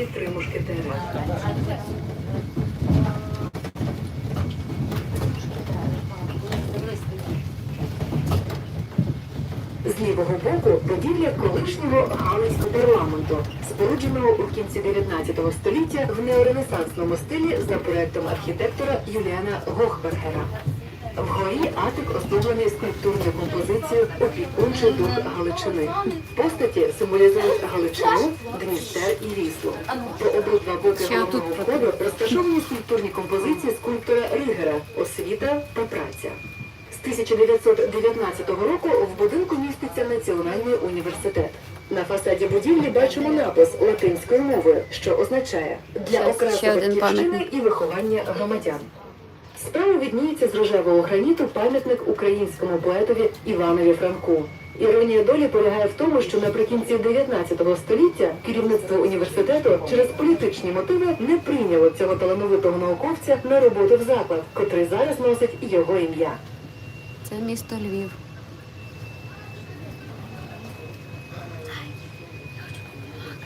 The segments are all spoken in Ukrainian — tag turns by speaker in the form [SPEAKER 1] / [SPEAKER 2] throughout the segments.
[SPEAKER 1] ролі три мушкетери. З лівого боку будівля колишнього Галицького парламенту, спорудженого у кінці 19 століття в неоренесансному стилі за проектом архітектора Юліана Гохбергера. Вгорі атик оздоблений скульптурною композицією Опікунчий дух Галичини. Постаті символізують Галичину, Дністер і Віслу. По обидва боки головного входу розташовані скульптурні композиції скульптора Ригера Освіта та праця. З 1919 року в будинку міститься Національний університет. На фасаді будівлі бачимо напис латинською мовою, що означає для окраси батьківщини і виховання громадян. Справа відніється з рожевого граніту пам'ятник українському поетові Іванові Франку. Іронія долі полягає в тому, що наприкінці 19 століття керівництво університету через політичні мотиви не прийняло цього талановитого науковця на роботу в заклад, котрий зараз носить його ім'я.
[SPEAKER 2] Це місто Львів.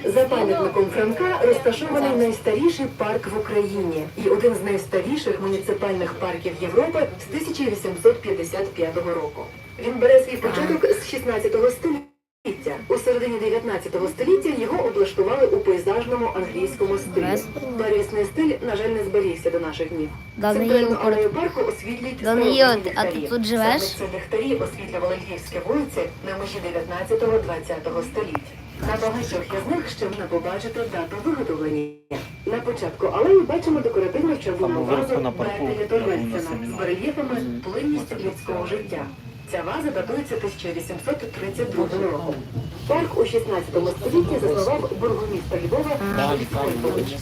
[SPEAKER 1] За пам'ятником Франка розташований найстаріший парк в Україні і один з найстаріших муніципальних парків Європи з 1855 року. Він бере свій початок з 16 століття. У середині 19 століття його облаштували у пейзажному англійському стилі. Первісний стиль, на жаль, не зберігся до наших днів. Центральну алею парку освітлюють
[SPEAKER 2] Даниїл, а ти тут живеш?
[SPEAKER 1] Саме ці ліхтарі освітлювали львівські вулиці на межі 19-20 століття. На багатьох із них ще можна побачити дату виготовлення. На початку алеї бачимо декоративну червону вазу
[SPEAKER 3] на
[SPEAKER 1] Торвельсена з барельєфами плинність людського життя. Ця ваза датується 1832 року. Парк у 16 столітті заснував бургомістр Львова Фелікс Польпович.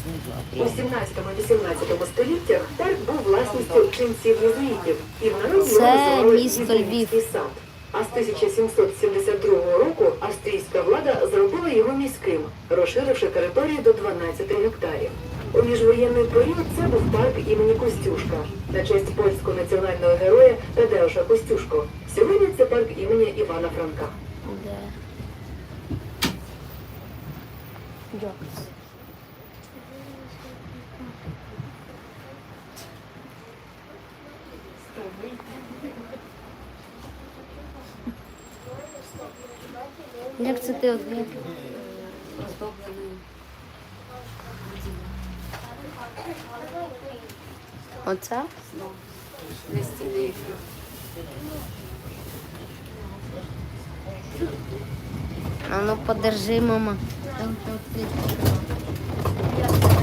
[SPEAKER 1] У 17-18 століттях парк був власністю ченців єзуїтів, і в народі його називали
[SPEAKER 2] місто
[SPEAKER 1] Єзуїтський сад. А з 1772 року австрійська влада зробила його міським, розширивши територію до 12 гектарів. У міжвоєнний період це був парк імені Костюшка на честь польського національного героя Тадеуша Костюшко. Сьогодні це парк імені Івана Франка.
[SPEAKER 2] Як це ти от як оздоблений? Оце? На стіні. А ну подержи, мама.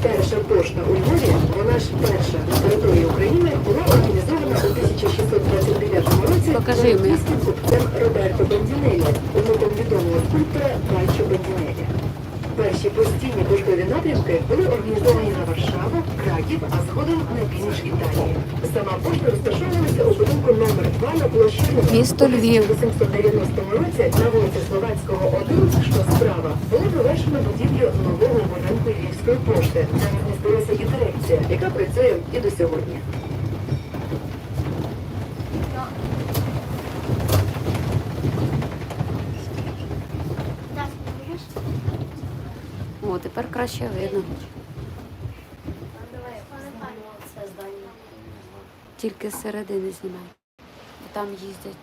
[SPEAKER 1] Перша пошта у Львові, вона ж перша на території України, була організована у 1629 році
[SPEAKER 2] Покажи мені.
[SPEAKER 1] французьким купцем Роберто Бендінелі, онуком відомого скульптора Бальчо Бендінелі. Перші постійні поштові напрямки були організовані на Варшаву, Краків, а згодом на північ Італії. Сама пошта розташовувалася у будинку номер 2 на площі.
[SPEAKER 2] Місто
[SPEAKER 1] У
[SPEAKER 2] Львів.
[SPEAKER 1] 1890 році на вулиці Словацького 1, що справа, було завершено будівлю нового будинку Львівської пошти, де розмістилася і дирекція, яка працює і до сьогодні.
[SPEAKER 2] О, тепер краще видно. Тільки з середини знімай. Там їздять.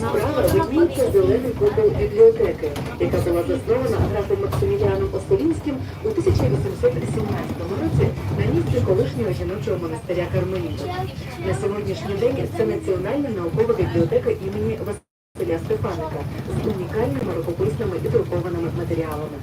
[SPEAKER 1] Справа видніється зелений купол бібліотеки, яка була заснована графом Максиміліаном Осколінським у 1817 році на місці колишнього жіночого монастиря Кармелітів. На сьогоднішній день це Національна наукова бібліотека імені Василя Стефаника з унікальними рукописними і друкованими матеріалами.